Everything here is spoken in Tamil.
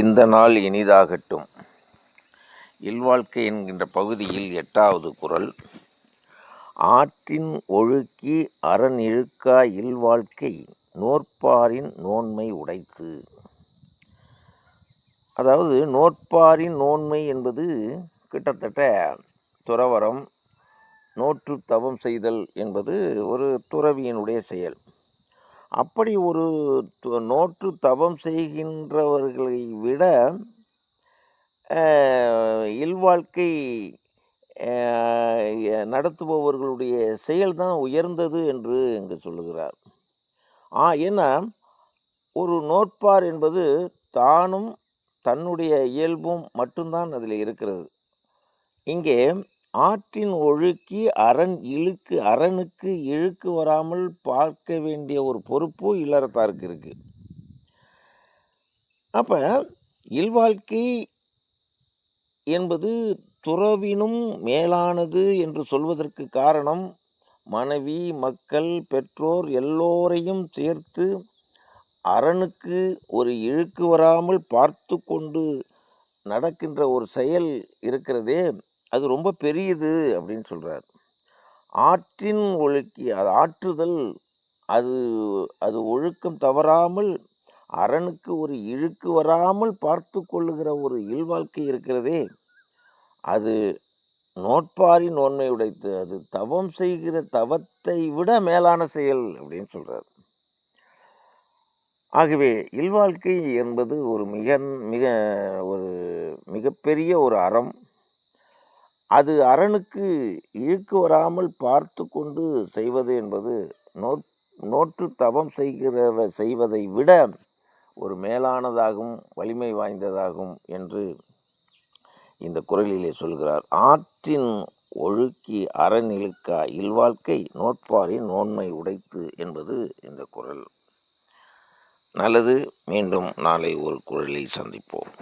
இந்த நாள் இனிதாகட்டும். இல்வாழ்க்கை என்கின்ற பகுதியில் எட்டாவது குறள் ஆற்றின் ஒழுக்கி அரண் இழுக்கா இல்வாழ்க்கை நோற்பாரின் நோன்மை உடைத்து. அதாவது நோற்பாரின் நோன்மை என்பது கிட்டத்தட்ட துறவரம் நோற்று தவம் செய்தல் என்பது ஒரு துறவியினுடைய செயல். அப்படி ஒரு நோற்று தவம் செய்கின்றவர்களை விட இல்வாழ்க்கை நடத்துபவர்களுடைய செயல்தான் உயர்ந்தது என்று இங்கு சொல்லுகிறார். ஆ ஏன்னா ஒரு நோற்பார் என்பது தானும் தன்னுடைய இயல்பும் மட்டும்தான் அதில் இருக்கிறது. இங்கே ஆற்றின் ஒழுக்கி அரண் இழுக்கு அரணுக்கு இழுக்கு வராமல் பார்க்க வேண்டிய ஒரு பொறுப்பு இல்லறத்தாருக்கு இருக்குது அப்போ இல்வாழ்க்கை என்பது துறவினும் மேலானது என்று சொல்வதற்கு காரணம் மனைவி மக்கள் பெற்றோர் எல்லோரையும் சேர்த்து அரணுக்கு ஒரு இழுக்கு வராமல் பார்த்து கொண்டு நடக்கின்ற ஒரு செயல் இருக்கிறதே அது ரொம்ப பெரியது அப்படின்னு சொல்கிறார் ஆற்றின் ஒழுக்கி அது ஆற்றுதல் அது அது ஒழுக்கம் தவறாமல் அரணுக்கு ஒரு இழுக்கு வராமல் பார்த்து கொள்ளுகிற ஒரு இல்வாழ்க்கை இருக்கிறதே அது நோட்பாரி நோன்மை உடைத்து அது தவம் செய்கிற தவத்தை விட மேலான செயல் அப்படின்னு சொல்கிறார் ஆகவே இல்வாழ்க்கை என்பது ஒரு மிக மிக ஒரு மிகப்பெரிய ஒரு அறம். அது அரணுக்கு இழுக்கு வராமல் பார்த்து கொண்டு செய்வது என்பது நோட் நோற்று தவம் செய்கிற செய்வதை விட ஒரு மேலானதாகும் வலிமை வாய்ந்ததாகும் என்று இந்த குரலிலே சொல்கிறார். ஆற்றின் ஒழுக்கி அறநிலுக்கா இல்வாழ்க்கை நோட்பாரின் நோன்மை உடைத்து என்பது இந்த குரல். நல்லது. மீண்டும் நாளை ஒரு குரலை சந்திப்போம்.